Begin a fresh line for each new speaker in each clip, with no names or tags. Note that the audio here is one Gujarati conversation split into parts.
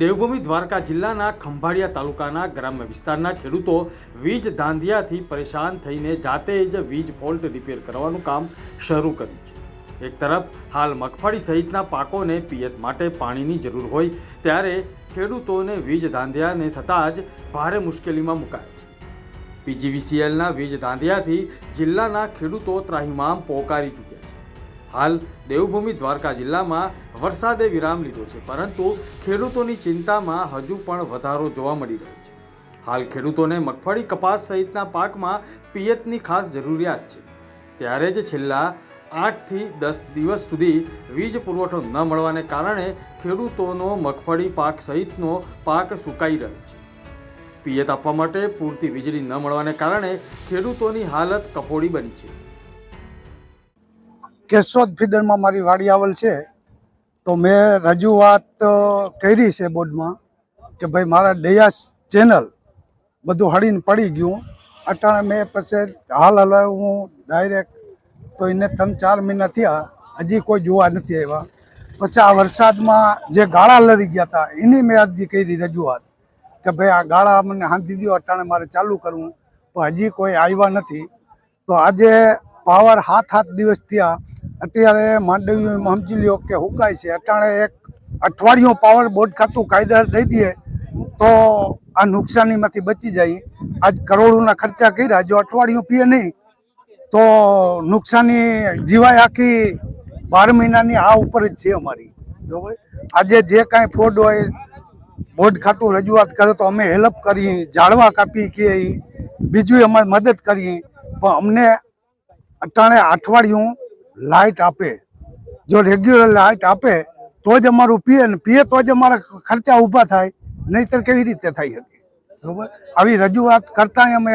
દેવભૂમિ દ્વારકા જિલ્લાના ખંભાળિયા તાલુકાના ગ્રામ્ય વિસ્તારના ખેડૂતો વીજ ધાંધિયાથી પરેશાન થઈને જાતે જ વીજ ફોલ્ટ રિપેર કરવાનું કામ શરૂ કર્યું છે. એક તરફ, હાલ મગફળી સહિતના પાકોને પિયત માટે પાણીની જરૂર હોય, ત્યારે ખેડૂતોને વીજ ધાંધિયાને થતાં જ ભારે મુશ્કેલીમાં મુકાય છે. પીજીવીસીએલના વીજ ધાંધિયાથી જિલ્લાના ખેડૂતો ત્રાહિમામ પોકારી ચૂક્યા હાલ દેવભૂમિ દ્વારકા જિલ્લામાં વરસાદે વિરામ લીધો છે, પરંતુ ખેડૂતોની ચિંતામાં હજુ પણ વધારો જોવા મળી રહ્યો છે. હાલ ખેડૂતોને મગફળી કપાસ સહિતના પાકમાં પિયતની ખાસ જરૂરિયાત છે. ત્યારે જ છેલ્લા આઠથી દસ દિવસ સુધી વીજ પુરવઠો ન મળવાને કારણે ખેડૂતોનો મગફળી પાક સહિતનો પાક સુકાઈ રહ્યો છે. પિયત આપવા માટે પૂરતી વીજળી ન મળવાને કારણે ખેડૂતોની હાલત કફોડી બની છે.
કેશોદ ફીડરમાં મારી વાડી આવેલ છે, તો મેં રજૂઆત કરી છે બોર્ડમાં કે ભાઈ મારા ડયા ચેનલ બધું હળીને પડી ગયું. અટાણે મેં પછી હાલ હાલ હું ડાયરેક્ટ તો એને ત્રણ ચાર મહિના થયા, હજી કોઈ જોવા નથી આવ્યા. પછી આ વરસાદમાં જે ગાળા લડી ગયા હતા, એની મેં અરજી કરી રજૂઆત કે ભાઈ આ ગાળા મને હાંધી દો અટાણે મારે ચાલુ કરવું. પણ હજી કોઈ આવ્યા નથી. તો આજે પાવર હાથ હાથ દિવસ થયા અત્યારે માંડવી સમજી લ્યો કે હુકાય છે. અટાણે એક અઠવાડિયું પાવર બોર્ડ ખાતું કાયદા દઈ દઈએ તો આ નુકસાનીમાંથી બચી જાય. આજ કરોડોના ખર્ચા કર્યા. જો અઠવાડિયું પીએ નહીં, તો નુકસાની જીવાય આખી બાર મહિનાની આ ઉપર જ છે અમારી. બરોબર? આજે જે કાંઈ ફ્રોડ હોય બોર્ડ ખાતું રજૂઆત કરે તો અમે હેલ્પ કરીએ, ઝાડવા કાપી કે બીજું અમે મદદ કરીએ. પણ અમને અટાણે અઠવાડિયું લાઇટ આપે. જો રેગ્યુલર લાઇટ આપે તો જ અમારું પીએ ને પીએ તો જ અમારા ખર્ચા ઊભા થાય નહીતર કેવી રીતે થઈ શકે? બરોબર? આવી રજૂઆત કરતાં અમે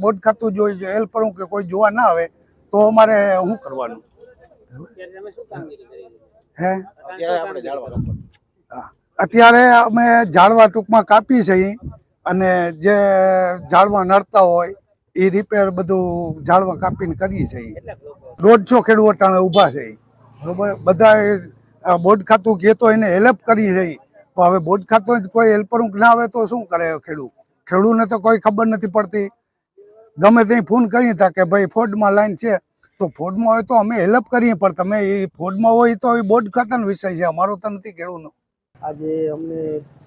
બોર્ડ ખાતું જોઈ હેલ્પ કરું કે કોઈ જોવા ના આવે તો અમારે શું કરવાનું? હે? હા. અત્યારે અમે ઝાડવા ટૂંકમાં કાપી છે અને જે ઝાડવા નડતા હોય એ રિપેર બધું ઝાડવા કાપીને કરીએ છીએ દોઢસો ખેડૂત અટાણે ઊભા છે. બરોબર? બધા બોર્ડ ખાતું કહેતો તો એને હેલ્પ કરી છે. પણ હવે બોર્ડ ખાતું કોઈ હેલ્પર ના આવે તો શું કરે ખેડૂત? ખેડૂતને તો કોઈ ખબર નથી પડતી. ગમે ત્યાં ફોન કરી હતા કે ભાઈ ફોર્ડમાં લાઈન છે. તો ફોર્ડમાં હોય તો અમે હેલ્પ કરીએ, પણ તમે એ ફોર્ડમાં હોય તો એ બોર્ડ ખાતાનો વિષય છે. અમારો તો નથી ખેડૂતનો.
આજે અમને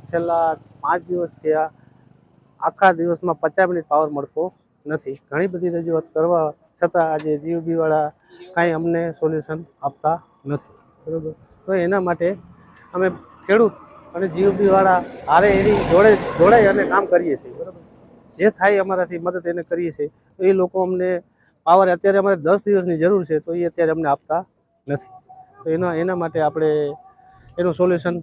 છેલ્લા પાંચ દિવસ થયા આખા દિવસમાં પચાસ મિનિટ પાવર મળતો નથી. ઘણી બધી રજૂઆત કરવા છતાં આજે જીઓબી વાળા કાંઈ અમને સોલ્યુશન આપતા નથી. બરાબર? તો એના માટે અમે ખેડૂત અને જીઓબી વાળા હારે એની જોડે જોડાઈ અને કામ કરીએ છીએ. બરાબર? જે થાય અમારાથી મદદ એને કરીએ છીએ. તો એ લોકો અમને પાવર અત્યારે અમારે દસ દિવસની જરૂર છે, તો એ અત્યારે અમને આપતા નથી. તો એના એના માટે આપણે એનું સોલ્યુશન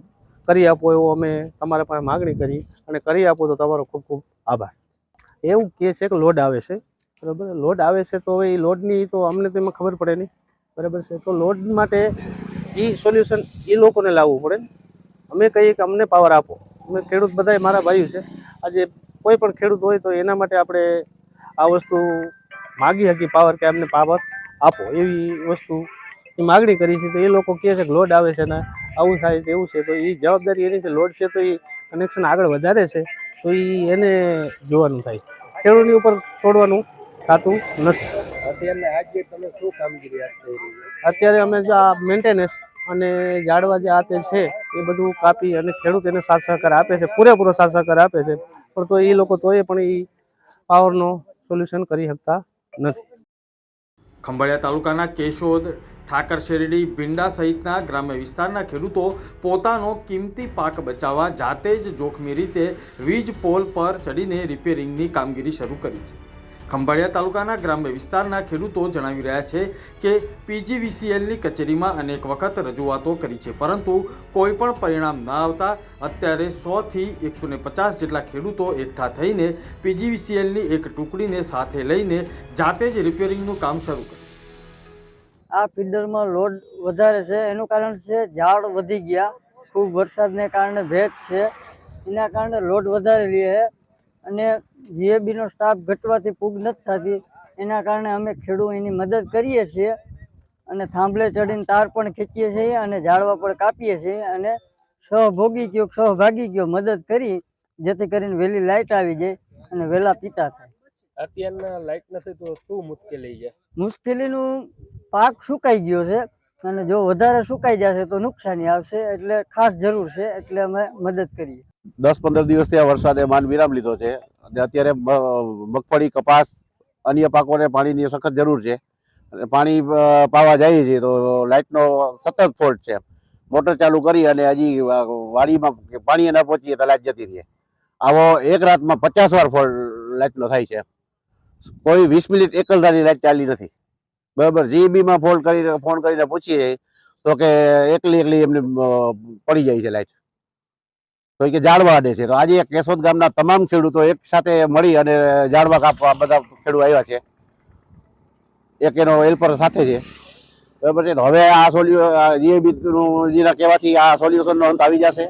કરી આપો એવો અમે તમારા પાસે માગણી કરી અને કરી આપો તો તમારો ખૂબ ખૂબ આભાર. એવું કહે છે કે લોડ આવે છે. બરાબર? લોડ આવે છે તો એ લોડની તો અમને તો એમાં ખબર પડે નહીં. બરાબર છે? તો લોડ માટે એ સોલ્યુશન એ લોકોને લાવવું પડે ને. અમે કહીએ કે અમને પાવર આપો. અમે ખેડૂત બધાય મારા ભાઈઓ છે. આજે કોઈ પણ ખેડૂત હોય તો એના માટે આપણે આ વસ્તુ માગી હતી પાવર કે અમને પાવર આપો એવી વસ્તુ માગણી કરી છે. તો એ લોકો કહે છે કે લોડ આવે છે ને આવું થાય તેવું છે. તો એ જવાબદારી એની છે. લોડ છે તો એ કનેક્શન આગળ વધારે છે. તો એ એને જોવાનું થાય છે. ખેડૂતની ઉપર છોડવાનું થતું નથી.
અત્યારે આજે તમે શું કામગીરી હાથ થઈ રહી છે?
અત્યારે અમે જો આ મેન્ટેનન્સ અને ઝાડવા જે આતે છે એ બધું કાપી અને ખેડૂત એને સાથ સહકાર આપે છે પૂરેપૂરો સાથ સહકાર આપે છે. પણ તો એ લોકો તોય પણ એ પાવરનો સોલ્યુશન કરી શકતા નથી.
ખંભાળિયા તાલુકાના કેશોદ ઠાકર શેરડી ભીંડા સહિતના ગ્રામ્ય વિસ્તારના ખેડૂતો પોતાનો કિંમતી પાક બચાવવા જાતે જ જોખમી રીતે વીજ પોલ પર ચડીને રિપેરિંગની કામગીરી શરૂ કરી છે. ખંભાળિયા તાલુકાના ગ્રામ્ય વિસ્તારના ખેડૂતો જણાવી રહ્યા છે કે પીજીવીસીએલની કચેરીમાં અનેક વખત રજૂઆતો કરી છે, પરંતુ કોઈ પણ પરિણામ ન આવતા અત્યારે સોથી એકસો ને પચાસ જેટલા ખેડૂતો એકઠા થઈને પીજીવીસીએલની એક ટુકડીને સાથે લઈને જાતે જ રિપેરિંગનું કામ શરૂ કર્યું.
આ ફીડરમાં લોડ વધારે છે, એનું કારણ છે ઝાડ વધી ગયા, ખૂબ વરસાદને કારણે ભેજ છે, એના કારણે લોડ વધારે લે અને જીએબીનો સ્ટાફ ઘટવાથી પૂગ નથી થતી. એના કારણે અમે ખેડૂત એની મદદ કરીએ છીએ અને થાંભલે ચડીને તાર પણ ખેંચીએ છીએ અને ઝાડવા પણ કાપીએ છીએ અને સહભોગી ગયો સહભાગી ગયો મદદ કરી જેથી કરીને વહેલી લાઇટ આવી જાય અને વહેલા પીતા થાય.
અત્યારના લાઇટ નથી તો શું મુશ્કેલી છે?
મુશ્કેલીનું પાક સુકાઈ ગયો છે અને જો વધારે સુકાઈ જશે તો નુકસાની આવશે એટલે ખાસ જરૂર છે એટલે અમે મદદ કરીએ.
દસ પંદર દિવસથી આ વરસાદે માન વિરામ લીધો છે. અને અત્યારે મગફળી કપાસ, અન્ય પાકોને પાણીની સખત જરૂર છે. અને પાણી પાવા જઈએ છીએ તો લાઇટનો સતત ફોલ્ટ છે મોટર ચાલુ કરી અને હજી વાડીમાં પાણી ન પહોંચીએ તો લાઇટ જતી રહે. આવો એક રાતમાં પચાસ વાર ફોલ્ટ લાઇટનો થાય છે કોઈ વીસ મિનિટ એકલધારી લાઇટ ચાલી નથી. બરાબર, જીબીમાં ફોન કરીને ફોન કરીને પૂછીએ તો કે એકલી એકલી એમને પડી જાય છે લાઇટ. તો કે ઝાડવા અડે છે. તો આજે કેશોદ ગામના તમામ ખેડૂતો એક સાથે મળી અને ઝાડવા કાપવા બધા ખેડૂત આવ્યા છે. એક એનો હેલ્પર સાથે છે. બરાબર છે? હવે આ સોલ્યુ જીએબીનું જેના કહેવાથી આ સોલ્યુશનનો અંત આવી જશે.